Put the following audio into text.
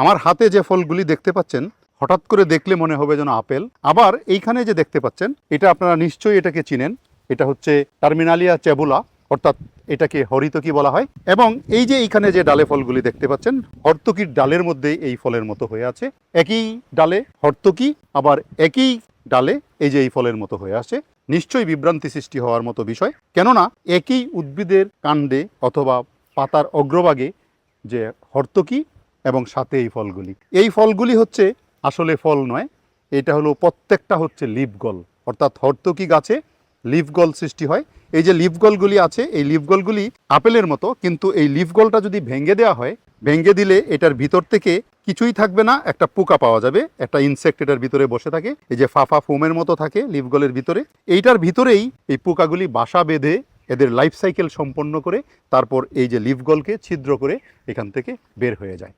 আমার হাতে যে ফলগুলি দেখতে পাচ্ছেন, হঠাৎ করে দেখলে মনে হবে যেন আপেল। আবার এইখানে যে দেখতে পাচ্ছেন, এটা আপনারা নিশ্চয়ই এটাকে চিনেন। এটা হচ্ছে টার্মিনালিয়া চেবুলা, অর্থাৎ এটাকে হরিতকি বলা হয়। এবং এই যে এইখানে যে ডালে ফলগুলি দেখতে পাচ্ছেন, হর্তকির ডালের মধ্যে এই ফলের মতো হয়ে আছে। একই ডালে হর্তকি, আবার একই ডালে এই যে এই ফলের মতো হয়ে আছে। নিশ্চয়ই বিভ্রান্তি সৃষ্টি হওয়ার মতো বিষয়। কেননা একই উদ্ভিদের কাণ্ডে অথবা পাতার অগ্রভাগে যে হর্তকি এবং সাথে এই ফলগুলি। এই ফলগুলি হচ্ছে আসলে ফল নয়, এটা হলো প্রত্যেকটা হচ্ছে লিফগল। অর্থাৎ হর্তকি গাছে লিফগল সৃষ্টি হয়। এই যে লিফগলগুলি আছে, এই লিফগলগুলি আপেলের মতো, কিন্তু এই লিফগলটা যদি ভেঙে দেওয়া হয়, ভেঙে দিলে এটার ভিতর থেকে কিছুই থাকবে না, একটা পোকা পাওয়া যাবে, একটা ইনসেক্ট এটার ভিতরে বসে থাকে, এই যে ফাফা ফোমের মতো থাকে লিফগলের ভিতরে, এইটার ভিতরেই এই পোকাগুলি বাসা বেঁধে এদের লাইফ সাইকেল সম্পন্ন করে, তারপর এই যে লিফগলকে ছিদ্র করে এখান থেকে বের হয়ে যায়।